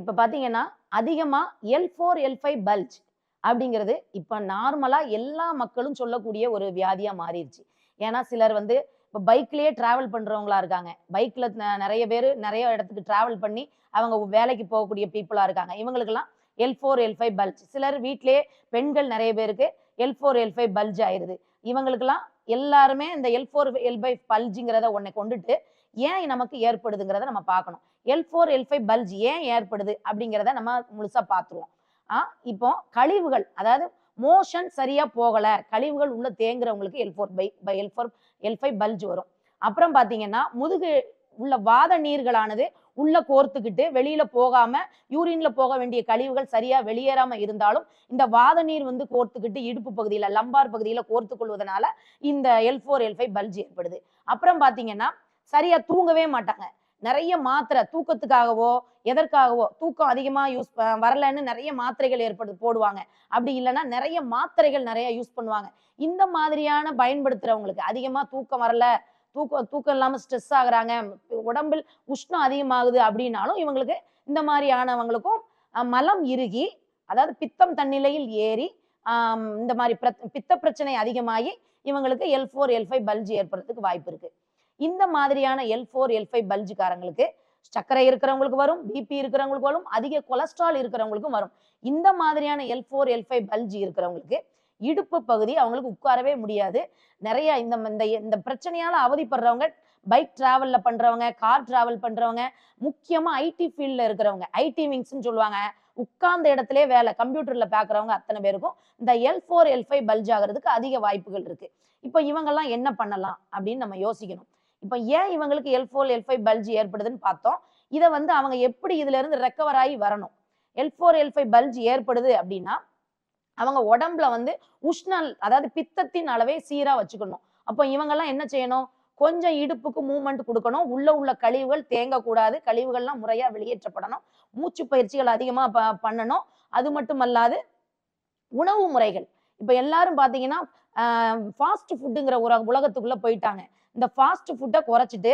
இப்போ பார்த்தீங்கன்னா அதிகமாக L four L five bulge அப்படிங்கிறது இப்போ நார்மலாக எல்லா மக்களும் சொல்லக்கூடிய ஒரு வியாதியாக மாறிடுச்சு. ஏன்னா சிலர் வந்து இப்போ பைக்லேயே ட்ராவல் பண்ணுறவங்களா இருக்காங்க. பைக்கில் நிறைய பேர் நிறைய இடத்துக்கு ட்ராவல் பண்ணி அவங்க வேலைக்கு போகக்கூடிய பீப்புளாக இருக்காங்க. இவங்களுக்கெல்லாம் L four L five bulge சிலர் வீட்டிலேயே பெண்கள் நிறைய பேருக்கு L four L five bulge ஆயிடுது இவங்களுக்கெல்லாம் எல்லாருமே இந்த எல் ஃபோர் எல் ஃபைவ் பல்ஜுங்கிறத ஒன்றை கொண்டுட்டு ஏன் நமக்கு ஏற்படுதுங்கிறத நம்ம பார்க்கணும். L four L five bulge ஏன் ஏற்படுது அப்படிங்கிறத நம்ம முழுசாக பார்த்துருவோம். ஆ இப்போ கழிவுகள் அதாவது மோஷன் சரியா போகல கழிவுகள் உள்ள தேங்குறவங்களுக்கு L four by L four L five bulge வரும். அப்புறம் பார்த்தீங்கன்னா முதுகு உள்ள வாத நீர்களானது உள்ள கோர்த்துக்கிட்டு வெளியில போகாம யூரின்ல போக வேண்டிய கழிவுகள் சரியா வெளியேறாம இருந்தாலும் இந்த வாத நீர் வந்து கோர்த்துக்கிட்டு இடுப்பு பகுதியில லம்பார் பகுதியில கோர்த்து கொள்வதனால இந்த L four L five bulge ஏற்படுது. அப்புறம் பாத்தீங்கன்னா சரியா தூங்கவே மாட்டாங்க. நிறைய மாத்திரை தூக்கத்துக்காகவோ எதற்காகவோ தூக்கம் அதிகமா யூஸ் வரலன்னு நிறைய மாத்திரைகள் ஏற்படு போடுவாங்க. அப்படி இல்லைன்னா நிறைய மாத்திரைகள் நிறைய யூஸ் பண்ணுவாங்க. இந்த மாதிரியான பயன்படுத்துறவங்களுக்கு அதிகமா தூக்கம் வரல தூக்கம் தூக்கம் இல்லாமல் ஸ்ட்ரெஸ் ஆகுறாங்க உடம்பில் உஷ்ணம் அதிகமாகுது அப்படின்னாலும் இவங்களுக்கு இந்த மாதிரியானவங்களுக்கும் மலம் இறுகி அதாவது பித்தம் தன்னிலையில் ஏறி இந்த மாதிரி பித்த பிரச்சனை அதிகமாகி இவங்களுக்கு எல் ஃபோர் எல் ஃபைவ் பல்ஜி ஏற்படுறதுக்கு வாய்ப்பு இருக்கு. இந்த மாதிரியான எல் ஃபோர் எல் ஃபைவ் பல்ஜுக்காரங்களுக்கு சர்க்கரை இருக்கிறவங்களுக்கு வரும் பிபி இருக்கிறவங்களுக்கு வரும் அதிக கொலஸ்ட்ரால் இருக்கிறவங்களுக்கும் வரும். இந்த மாதிரியான L four L five bulge இருக்கிறவங்களுக்கு இடுப்பு பகுதி அவங்களுக்கு உட்காரவே முடியாது. நிறைய இந்த இந்த இந்த பிரச்சனையால அவதிப்படுறவங்க பைக் டிராவல்ல பண்றவங்க கார் டிராவல் பண்றவங்க முக்கியமா ஐடி ஃபீல்ட்ல இருக்கிறவங்க ஐடி விங்ஸ்ன்னு சொல்லுவாங்க. உட்கார்ந்த இடத்திலே வேலை கம்ப்யூட்டர்ல பாக்குறவங்க அத்தனை பேருக்கும் இந்த L four L five bulge ஆகிறதுக்கு அதிக வாய்ப்புகள் இருக்கு. இப்போ இவங்கெல்லாம் என்ன பண்ணலாம் அப்படின்னு நம்ம யோசிக்கணும். இப்போ ஏன் இவங்களுக்கு L four L five bulge ஏற்படுதுன்னு பார்த்தோம். இதை வந்து அவங்க எப்படி இதுல இருந்து ரெக்கவர் ஆகி வரணும்? L four L five bulge ஏற்படுது அப்படின்னா அவங்க உடம்புல வந்து உஷ்ணல் அதாவது பித்தத்தின் அளவை சீரா வச்சுக்கணும். அப்போ இவங்கெல்லாம் என்ன செய்யணும்? கொஞ்சம் இடுப்புக்கு மூவ்மெண்ட் கொடுக்கணும். உள்ள உள்ள கழிவுகள் தேங்கக்கூடாது. கழிவுகள்லாம் முறையா வெளியேற்றப்படணும். மூச்சு பயிற்சிகள் அதிகமா ப- பண்ணணும். அது மட்டும் அல்லாது உணவு முறைகள். இப்போ எல்லாரும் பார்த்தீங்கன்னா ஃபாஸ்ட் ஃபுட்டுங்கிற ஒரு உலகத்துக்குள்ள போயிட்டாங்க. இந்த ஃபாஸ்ட் ஃபுட்டை குறைச்சிட்டு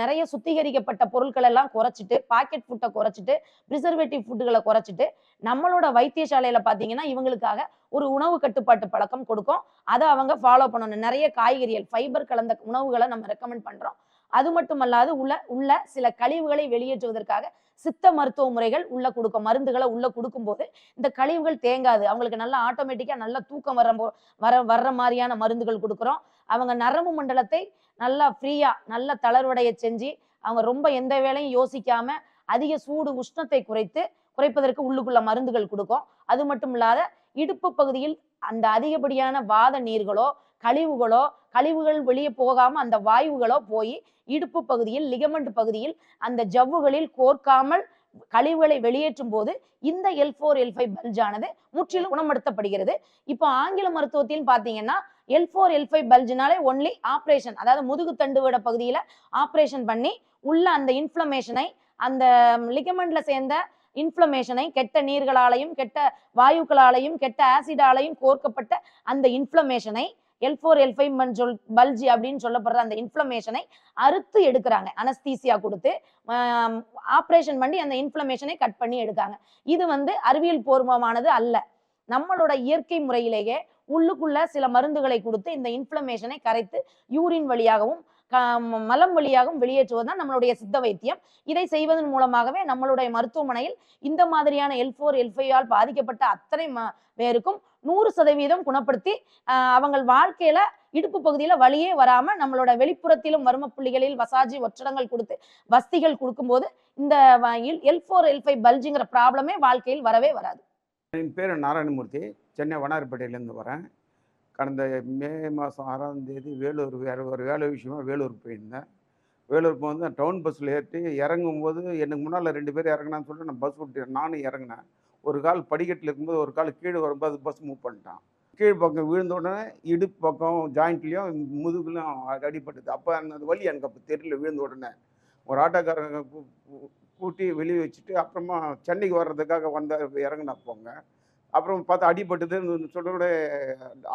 நிறைய சுத்திகரிக்கப்பட்ட பொருட்கள் எல்லாம் குறைச்சிட்டு பாக்கெட் ஃபுட்டை குறைச்சிட்டு ப்ரிசர்வேட்டிவ் ஃபுட்டுகளை குறைச்சிட்டு நம்மளோட வைத்தியசாலையில பார்த்தீங்கன்னா இவங்களுக்காக ஒரு உணவு கட்டுப்பாட்டு பழக்கம் கொடுக்கும். அதை அவங்க ஃபாலோ பண்ணணும். நிறைய காய்கறிகள் ஃபைபர் கலந்த உணவுகளை நம்ம ரெக்கமெண்ட் பண்றோம். அது மட்டுமல்லாது உள்ள உள்ள சில கழிவுகளை வெளியேற்றுவதற்காக சித்த மருத்துவ முறைகள் உள்ள கொடுக்கும் மருந்துகளை உள்ள கொடுக்கும்போது இந்த கழிவுகள் தேங்காது. அவங்களுக்கு நல்லா ஆட்டோமேட்டிக்காக நல்ல தூக்கம் வர போ- வர வர்ற மாதிரியான மருந்துகள் கொடுக்குறோம். அவங்க நரம்பு மண்டலத்தை நல்லா ஃப்ரீயா நல்ல தளர்வடைய செஞ்சு அவங்க ரொம்ப எந்த வேலையும் யோசிக்காம அதிக சூடு உஷ்ணத்தை குறைத்து குறைப்பதற்கு உள்ளுக்குள்ள மருந்துகள் கொடுக்கும். அது மட்டும் இல்லாத இடுப்பு பகுதியில் அந்த அதிகப்படியான வாத நீர்களோ கழிவுகளோ கழிவுகள் வெளியே போகாம அந்த வாயுகளோ போய் இடுப்பு பகுதியில் லிகமெண்ட் பகுதியில் அந்த ஜவ்வுகளில் கோர்க்காமல் கழிவுகளை வெளியேற்றும் போது இந்த எல் ஃபோர் எல் ஃபைவ் ஆனது முற்றிலும் குணப்படுத்தப்படுகிறது. இப்போ ஆங்கில மருத்துவத்தில் பார்த்தீங்கன்னா எல் ஃபோர் எல் ஃபைவ் பல்ஜ்னாலே ஒன்லி ஆப்ரேஷன் அதாவது முதுகு தண்டுவட பகுதியில் ஆப்ரேஷன் பண்ணி உள்ள அந்த இன்ஃப்ளமேஷனை அந்த லிகமெண்ட்ல சேர்ந்த இன்ஃப்ளமேஷனை கெட்ட நீர்களாலையும் கெட்ட வாயுக்களாலையும் கெட்ட ஆசிடாலையும் கோர்க்கப்பட்ட அந்த இன்ஃப்ளமேஷனை எல் ஃபோர் எல் ஃபைவ் சொல் பல்ஜி அப்படின்னு சொல்லப்படுற அந்த இன்ஃப்ளமேஷனை அறுத்து எடுக்கிறாங்க. அனஸ்தீசியா கொடுத்து ஆப்ரேஷன் பண்ணி அந்த இன்ஃப்ளமேஷனை கட் பண்ணி எடுக்காங்க இது வந்து அறிவியல் பூர்வமானது அல்ல. நம்மளோட இயற்கை முறையிலேயே உள்ளுக்குள்ள சில மருந்துகளை கொடுத்து இந்த இன்ஃப்ளமேஷனை கரைத்து யூரின் வழியாகவும் மலம் வழியாகவும் வெளியேற்றுவது தான் நம்மளுடைய சித்த வைத்தியம். இதை செய்வதன் மூலமாகவே நம்மளுடைய மருத்துவமனையில் இந்த மாதிரியான எல் ஃபோர் எல் ஆல் பாதிக்கப்பட்ட அத்தனை பேருக்கும் நூறு சதவீதம் குணப்படுத்தி ஆஹ் அவங்கள் வாழ்க்கையில இடுப்பு பகுதியில வழியே வராம நம்மளோட வெளிப்புறத்திலும் வர்ம புள்ளிகளில் வசாஜி ஒற்றடங்கள் கொடுத்து வஸ்திகள் கொடுக்கும்போது இந்த எல் ஃபோர் எல் ஃபைவ் பல்ஜிங்கிற ப்ராப்ளமே வாழ்க்கையில் வரவே வராது. என் பேர் நாராயணமூர்த்தி. சென்னை வண்ணாரப்பேட்டையிலேருந்து வரேன். கடந்த மே மாதம் ஆறாம் தேதி வேலூர் வேறு ஒரு வேலை விஷயமா வேலூர் போயிருந்தேன். வேலூர் போகும்போது டவுன் பஸ்ஸில் ஏற்றி இறங்கும்போது எனக்கு முன்னால் ரெண்டு பேர் இறங்கினான்னு சொல்லிட்டு நான் பஸ் விட்டு நானும் இறங்கினேன். ஒரு கால் படிக்கட்டில் இருக்கும்போது ஒரு கால் கீழே வரும்போது பஸ் மூவ் பண்ணிட்டான். கீழ் பக்கம் விழுந்த உடனே இடுப்பு பக்கம் ஜாயிண்ட்லேயும் முதுகுலையும் அடிபட்டது. அப்போ அந்த வழி எனக்கு அப்போ தெரியல விழுந்த உடனே. ஒரு ஆட்டோக்காரங்க கூட்டி வெளியே வச்சுட்டு அப்புறமா சென்னைக்கு வர்றதுக்காக வந்த இறங்கினா போங்க அப்புறம் பார்த்தா அடிபட்டதுன்னு சொல்ல கூட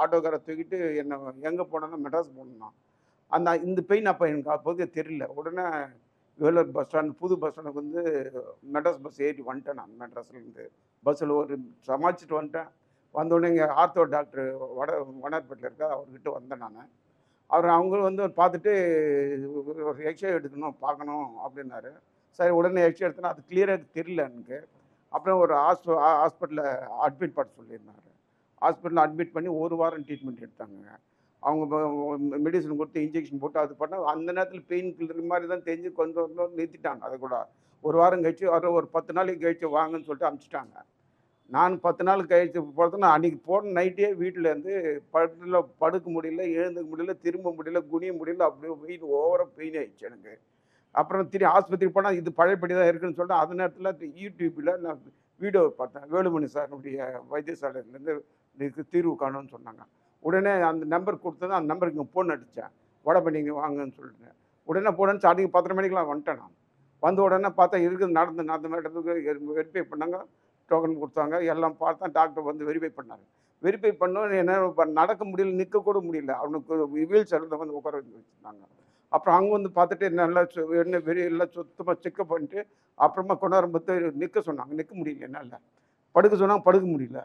ஆட்டோக்காரை தூக்கிட்டு என்னை எங்கே போனேன்னா மெட்ராஸ் போனோம்னா அந்த இந்த பெயின் அப்போ எனக்கு அப்போதைக்கு தெரியல. உடனே வேலூர் பஸ் ஸ்டாண்ட் புது பஸ் ஸ்டாண்டுக்கு வந்து மெட்ராஸ் பஸ் ஏறி வந்துட்டேன் நான். மெட்ராஸ்லேருந்து பஸ்ஸில் ஒரு சமாளிச்சுட்டு வந்துட்டேன். வந்தோடனே இங்கே ஆர்த்தோ டாக்டர் வட வனர்பேட்டில் இருக்கா அவர்கிட்ட வந்தேன் நான். அவர் அவங்க வந்து பார்த்துட்டு ஒரு எக்ஸ்ரே எடுக்கணும் பார்க்கணும் அப்படின்னாரு. சரி உடனே எக்ஸ்ரே எடுத்தேன்னா அது கிளியராக தெரியல எனக்கு. அப்புறம் ஒரு ஹாஸ்ப ஹாஸ்பிட்டலில் அட்மிட் பண்ண சொல்லியிருந்தாங்க. ஹாஸ்பிட்டலில் அட்மிட் பண்ணி ஒரு வாரம் ட்ரீட்மெண்ட் எடுத்தாங்க அவங்க மெடிசன் கொடுத்து இன்ஜெக்ஷன் போட்டு அது பண்ண அந்த நேரத்தில் பெயின் கில்லர் மாதிரி தான் தெரிஞ்சு கொஞ்சம் நிறுத்திட்டாங்க. அதை கூட ஒரு வாரம் கழிச்சு ஒரு ஒரு பத்து நாளைக்கு கழிச்சு வாங்கன்னு சொல்லிட்டு அனுப்பிச்சிட்டாங்க. நான் பத்து நாள் கழிச்சு போகிறது நான் அன்றைக்கி போன நைட்டே வீட்டிலேருந்து படத்தில் படுக்க முடியல எழுந்துக்க முடியல திரும்ப முடியல குனிய முடியல அப்படியே வெயில் ஓவராக பெயின் ஆயிடுச்சு எனக்கு. அப்புறம் திரு ஆஸ்பத்திரிக்கு போனால் இது பழையபடி தான் இருக்குன்னு சொல்லிட்டு அந்த நேரத்தில் யூடியூப்பில் நான் வீடியோ பார்த்தேன். வேலுமணி சாருடைய வைத்தியசாலையிலேருந்து இதுக்கு தீர்வு காணும்னு சொன்னாங்க. உடனே அந்த நம்பர் கொடுத்தது அந்த நம்பருக்கு ஃபோன் அடித்தேன் வடபண்ணிங்க வாங்கன்னு சொல்லிட்டு. உடனே போனேன்னு ஸ்டார்டிங் பத்தரை மணிக்கெலாம் வந்துட்டேன் நான். வந்த உடனே பார்த்தா இருக்குது நடந்து நடந்த இடத்துக்கு வெரிஃபை பண்ணாங்க டோக்கன் கொடுத்தாங்க எல்லாம் பார்த்தா டாக்டர் வந்து வெரிஃபை பண்ணாங்க வெரிஃபை பண்ணோன்னு என்ன நடக்க முடியல நிற்க கூட முடியல. அவனுக்கு வீல் சேரில் வந்து உட்கார வச்சு வச்சுருந்தாங்க. அப்புறம் அங்கே வந்து பார்த்துட்டு நல்லா சு- என்ன வெறி எல்லாம் சுத்தமாக செக்கப் பண்ணிட்டு அப்புறமா கொண்டாரம் நிற்க சொன்னாங்க. நிற்க முடியல என்னால். படுக்க சொன்னாங்க படுக்க முடியல.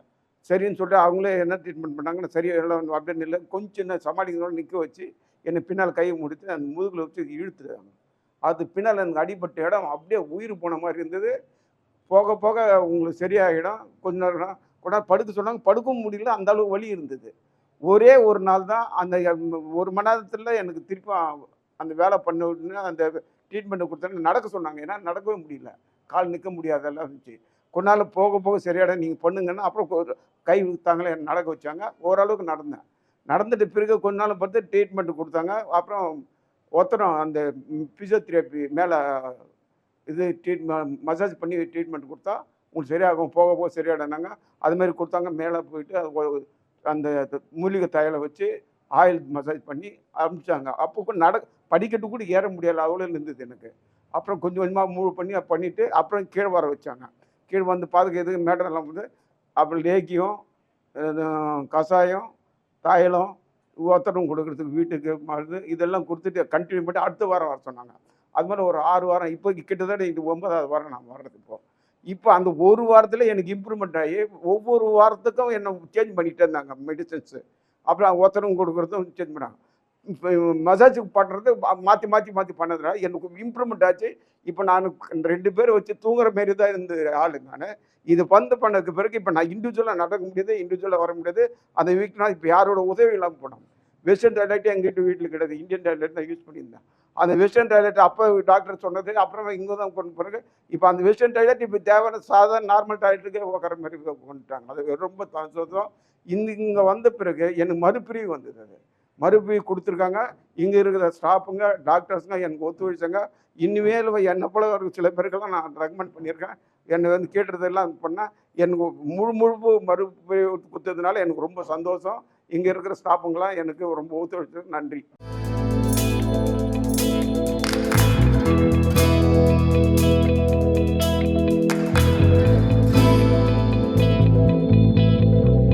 சரின்னு சொல்லிட்டு அவங்களே என்ன ட்ரீட்மெண்ட் பண்ணாங்கன்னா சரியாக எல்லாம் வந்து அப்படியே இல்லை கொஞ்சம் என்ன சமாளிக்கணும் நிற்க வச்சு என்னை பின்னால் கையை முடித்து அந்த முதுகில் வச்சு இழுத்துட்டாங்க. அது பின்னால் எனக்கு அடிபட்ட இடம் அப்படியே உயிர் போன மாதிரி இருந்தது. போக போக உங்களுக்கு சரியாகிடும் கொஞ்ச நேரம் கூட படுக்க சொன்னாங்க. படுக்கவும் முடியல. அந்த அளவு வலி இருந்தது. ஒரே ஒரு நாள் தான் அந்த ஒரு மணி நேரத்தில் எனக்கு திருப்பி அந்த வேலை பண்ண உடனே அந்த ட்ரீட்மெண்ட்டை கொடுத்தாங்க நடக்க சொன்னாங்க. ஏன்னா நடக்கவே முடியல. கால் நிற்க முடியாதெல்லாம் இருந்துச்சு. கொஞ்ச நாள் போக போக சரியாட நீங்கள் பண்ணுங்கன்னா அப்புறம் கை விற்றாங்களே நடக்க வச்சாங்க. ஓரளவுக்கு நடந்தேன். நடந்துட்டு பிறகு கொஞ்ச நாள் பார்த்து ட்ரீட்மெண்ட் கொடுத்தாங்க. அப்புறம் ஒருத்தரும் அந்த ஃபிசியோதெரப்பி மேலே இது ட்ரீட்மெண்ட் மசாஜ் பண்ணி ட்ரீட்மெண்ட் கொடுத்தா உங்களுக்கு சரியாகும். போக போக சரியாடனாங்க அது மாதிரி கொடுத்தாங்க. மேலே போயிட்டு ஒரு- அந்த மூலிகை தையலை வச்சு ஆயில் மசாஜ் பண்ணி அனுப்பிச்சாங்க அப்போ நட படிக்கட்டு கூட ஏற முடியாத அளவில் இருந்தது எனக்கு. அப்புறம் கொஞ்சம் கொஞ்சமாக மூவ் பண்ணி அதை பண்ணிவிட்டு அப்புறம் கீழே வர வச்சாங்க. கீழே வந்து பாதுக்கு எதுக்கு மேட்டரெல்லாம் வந்து அப்புறம் லேக்கியம் இது, கஷாயம் தாயலம் ஒத்தடம் கொடுக்கறதுக்கு வீட்டுக்கு மருந்து இதெல்லாம் கொடுத்துட்டு கண்டினியூ பண்ணி அடுத்த வாரம் வர சொன்னாங்க. அது மாதிரி ஒரு ஆறு வாரம் இப்போ கிட்டத்தட்ட இது ஒன்பதாவது வாரம் நான் வர்றது இப்போ. இப்போ அந்த ஒரு வாரத்தில் எனக்கு இம்ப்ரூவ்மெண்ட் ஆகி ஒவ்வொரு வாரத்துக்கும் என்னை சேஞ்ச் பண்ணிகிட்டே இருந்தாங்க மெடிசன்ஸு அப்புறம் ஒத்தடம் கொடுக்குறதும் சேஞ்ச் பண்ணாங்க. மசாஜுக்கு பண்ணுறது மாற்றி மாற்றி மாற்றி பண்ணதுனால எனக்கு இம்ப்ரூவ்மெண்ட் ஆச்சு. இப்போ நான் ரெண்டு பேர் வச்சு தூங்குற மாரி தான் இருந்த ஆளு நான். இது வந்து பண்ணதுக்கு பிறகு இப்போ நான் இண்டிவிஜுவலாக நடக்க முடியாது இண்டிவிஜுவலாக வர முடியாது. அந்த வீக்னா இப்போ யாரோட உதவி இல்லாமல் போனோம். வெஸ்டர்ன் டாய்லெட் எங்கிட்ட வீட்டில் கிடையாது. இந்தியன் டாய்லெட் தான் யூஸ் பண்ணியிருந்தேன். அந்த வெஸ்டர்ன் டாய்லெட் அப்போ டாக்டர் சொன்னது அப்புறமா இங்கே தான் கொண்டு பிறகு இப்போ அந்த வெஸ்டர்ன் டாய்லெட் இப்போ தேவையான சாதாரண நார்மல் டாய்லெட்டுக்கே உட்கார மாதிரி கொண்டுட்டாங்க. அது ரொம்ப சந்தோஷம். இந்த இங்கே வந்த பிறகு எனக்கு மறுபிரிவு வந்தது அது. மறுபிரிவு கொடுத்துருக்காங்க. இங்கே இருக்கிற ஸ்டாஃபுங்க டாக்டர்ஸுங்க எனக்கு ஒத்துழைச்சாங்க இனிமேல் என்னை போல ஒரு சில பேருக்கெல்லாம் நான் ரெக்கமெண்ட் பண்ணியிருக்கேன். என்னை வந்து கேட்டதெல்லாம் பண்ணால் எனக்கு முழு முழு மறுப்பு கொடுத்ததுனால எனக்கு ரொம்ப சந்தோஷம். இங்கே இருக்கிற ஸ்டாஃபுங்களாம் எனக்கு ரொம்ப ஒத்துழைச்சது நன்றி.